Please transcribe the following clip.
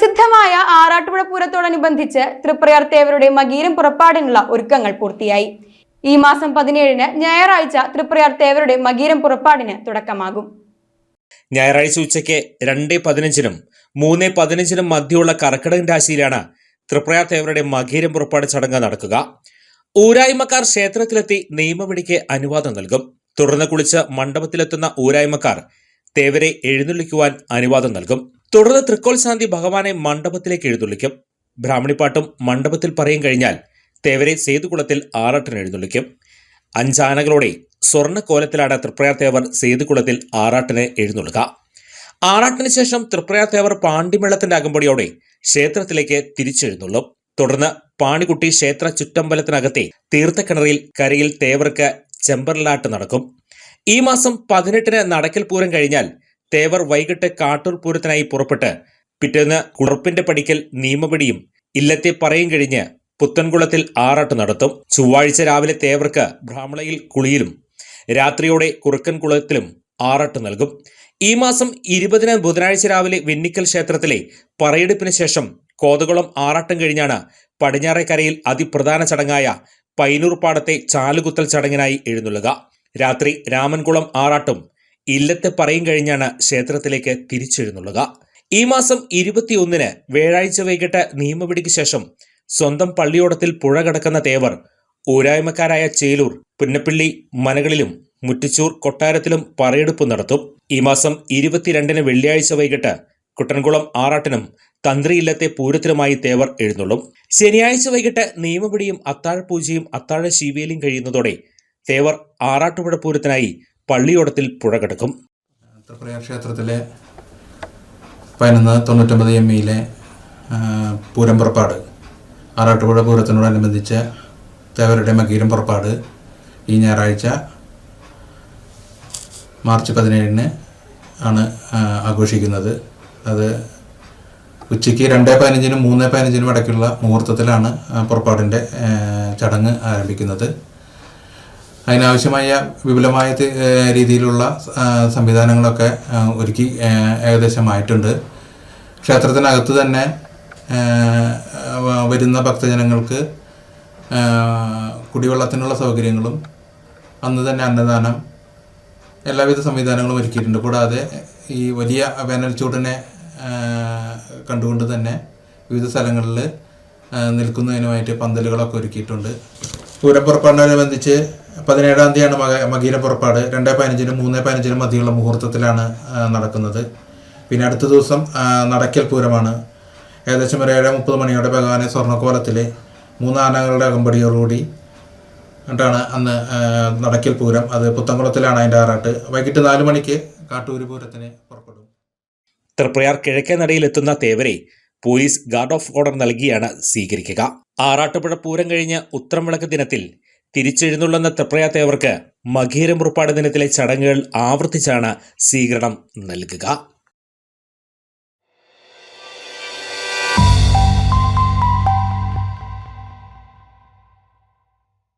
പ്രസിദ്ധമായ ആറാട്ടുപുഴ പൂരത്തോടനുബന്ധിച്ച് തൃപ്രയാർ തേവരുടെ മകീരം പുറപ്പാടിനുള്ള ഒരുക്കങ്ങൾ പൂർത്തിയായി. ഈ മാസം പതിനേഴിന് ഞായറാഴ്ച തൃപ്രയാർ തേവരുടെ മകീരം പുറപ്പാടിന് തുടക്കമാകും. ഞായറാഴ്ച ഉച്ചയ്ക്ക് രണ്ട് പതിനഞ്ചിനും മൂന്ന് പതിനഞ്ചിനും മധ്യമുള്ള കർക്കിടകൻ രാശിയിലാണ് തൃപ്രയാർ തേവരുടെ മകീരം പുറപ്പാട് ചടങ്ങ് നടക്കുക. ഊരായ്മക്കാർ ക്ഷേത്രത്തിലെത്തി നിയമവിടിക്ക് അനുവാദം നൽകും. തുടർന്ന് കുളിച്ച് മണ്ഡപത്തിലെത്തുന്ന ഊരായ്മക്കാർ തേവരെ എഴുന്നള്ളിക്കുവാൻ അനുവാദം നൽകും. തുടർന്ന് തൃക്കോൽശാന്തി ഭഗവാനെ മണ്ഡപത്തിലേക്ക് എഴുന്നള്ളിക്കും. ബ്രാഹ്മണിപ്പാട്ടും മണ്ഡപത്തിൽ പറയും കഴിഞ്ഞാൽ തേവരെ സേതുകുളത്തിൽ ആറാട്ടിന് എഴുന്നള്ളിക്കും. അഞ്ചാനകളോടെ സ്വർണക്കോലത്തിലാണ് തൃപ്രയാർ തേവർ സേതുകുളത്തിൽ ആറാട്ടിന് എഴുന്നള്ളുക. ആറാട്ടിന് ശേഷം തൃപ്രയാർ തേവർ പാണ്ടിമേളത്തിന്റെ അകമ്പടിയോടെ ക്ഷേത്രത്തിലേക്ക് തിരിച്ചെഴുന്നള്ളും. തുടർന്ന് പാണിക്കുട്ടി ക്ഷേത്ര ചുറ്റമ്പലത്തിനകത്തെ തീർത്ഥക്കിണറിൽ കരയിൽ തേവർക്ക് ചെമ്പർലാട്ട് നടക്കും. ഈ മാസം പതിനെട്ടിന് നടക്കൽ പൂരം കഴിഞ്ഞാൽ തേവർ വൈകിട്ട് കാട്ടൂർ പൂരത്തിനായി പുറപ്പെട്ട് പിറ്റേന്ന് കുളർപ്പിന്റെ പടിക്കൽ നിയമപടിയും ഇല്ലത്തെ പറയും കഴിഞ്ഞ് പുത്തൻകുളത്തിൽ ആറാട്ട് നടത്തും. ചൊവ്വാഴ്ച രാവിലെ തേവർക്ക് ബ്രാഹ്മണയിൽ കുളിയിലും രാത്രിയോടെ കുറുക്കൻകുളത്തിലും ആറാട്ട് നൽകും. ഈ മാസം ഇരുപതിന് ബുധനാഴ്ച രാവിലെ വെന്നിക്കൽ ക്ഷേത്രത്തിലെ പറയെടുപ്പിന് ശേഷം കോതകുളം ആറാട്ടം കഴിഞ്ഞാണ് പടിഞ്ഞാറേക്കരയിൽ അതിപ്രധാന ചടങ്ങായ പൈനൂർ പാടത്തെ ചാലുകുത്തൽ ചടങ്ങിനായി എഴുന്നള്ളുക. രാത്രി രാമൻകുളം ആറാട്ടും ഇല്ലത്തെ പറയും കഴിഞ്ഞാണ് ക്ഷേത്രത്തിലേക്ക് തിരിച്ചെഴുന്നള്ളുക. ഈ മാസം ഇരുപത്തിയൊന്നിന് വ്യാഴാഴ്ച വൈകിട്ട് നിയമപിടിക്ക് ശേഷം സ്വന്തം പള്ളിയോടത്തിൽ പുഴ കടക്കുന്ന തേവർ ഊരായ്മക്കാരായ ചേലൂർ പുന്നപ്പള്ളി മനകളിലും മുറ്റിച്ചൂർ കൊട്ടാരത്തിലും പറയെടുപ്പ് നടത്തും. ഈ മാസം ഇരുപത്തിരണ്ടിന് വെള്ളിയാഴ്ച വൈകിട്ട് കുട്ടൻകുളം ആറാട്ടിനും തന്ത്രി ഇല്ലത്തെ പൂരത്തിനുമായി തേവർ എഴുന്നള്ളും. ശനിയാഴ്ച വൈകിട്ട് നിയമപിടിയും അത്താഴപൂജയും അത്താഴ ശീവേലിയും കഴിയുന്നതോടെ തേവർ ആറാട്ടുപുഴ പൂരത്തിനായി പള്ളിയോടത്തിൽ പുഴ കടക്കും. ക്ഷേത്രത്തിലെ പതിനൊന്ന് തൊണ്ണൂറ്റൊമ്പത് എം ഇയിലെ പൂരം പുറപ്പാട് ആറാട്ടുപുഴ പൂരത്തിനോടനുബന്ധിച്ച് തേവരുടെ മകീരം പുറപ്പാട് ഈ ഞായറാഴ്ച മാർച്ച് പതിനേഴിന് ആണ് ആഘോഷിക്കുന്നത്. അത് ഉച്ചയ്ക്ക് രണ്ട് പതിനഞ്ചിനും മൂന്ന് പതിനഞ്ചിനും ഇടയ്ക്കുള്ള മുഹൂർത്തത്തിലാണ് പുറപ്പാടിന്റെ ചടങ്ങ് ആരംഭിക്കുന്നത്. അതിനാവശ്യമായ വിപുലമായ രീതിയിലുള്ള സംവിധാനങ്ങളൊക്കെ ഒരുക്കി ഏകദേശമായിട്ടുണ്ട്. ക്ഷേത്രത്തിനകത്ത് തന്നെ വരുന്ന ഭക്തജനങ്ങൾക്ക് കുടിവെള്ളത്തിനുള്ള സൗകര്യങ്ങളും അന്ന് തന്നെ അന്നദാനം എല്ലാവിധ സംവിധാനങ്ങളും ഒരുക്കിയിട്ടുണ്ട്. കൂടാതെ ഈ വലിയ വേനൽച്ചൂടിനെ കണ്ടുകൊണ്ട് തന്നെ വിവിധ സ്ഥലങ്ങളിൽ നിൽക്കുന്നതിനുമായിട്ട് പന്തലുകളൊക്കെ ഒരുക്കിയിട്ടുണ്ട്. പൂരപ്പുറപ്പാടിനോടനുബന്ധിച്ച് പതിനേഴാം തീയതിയാണ് മക മകീര പുറപ്പാട് രണ്ട് പതിനഞ്ചിനും മൂന്ന് പതിനഞ്ചിനും മധ്യയുള്ള മുഹൂർത്തത്തിലാണ് നടക്കുന്നത്. പിന്നെ അടുത്ത ദിവസം നടക്കൽ പൂരമാണ്. ഏകദേശം ഒരു ഏഴ് മുപ്പത് മണിയോടെ ഭഗവാനെ സ്വർണക്കോലത്തിൽ മൂന്ന് ആനകളുടെ അകമ്പടിയോടുകൂടി എന്നിട്ടാണ് അന്ന് നടക്കൽ പൂരം. അത് പുത്തൻകുളത്തിലാണ് അതിന്റെ ആറാട്ട്. വൈകിട്ട് നാല് മണിക്ക് കാട്ടൂര് പൂരത്തിന് പുറപ്പെടും. തൃപ്രയാർ കിഴക്കേ നടയിലെത്തുന്ന തേവരെ പോലീസ് ഗാർഡ് ഓഫ് ഓർഡർ നൽകിയാണ് സ്വീകരിക്കുക. ആറാട്ടുപുഴ പൂരം കഴിഞ്ഞ് ഉത്തരവിളക്ക് ദിനത്തിൽ തിരിച്ചെഴുന്നള്ളുന്ന തൃപ്രയാത്തയവർക്ക് മഖീരമുറപ്പാട് ദിനത്തിലെ ചടങ്ങുകൾ ആവർത്തിച്ചാണ് സ്വീകരണം നൽകുക.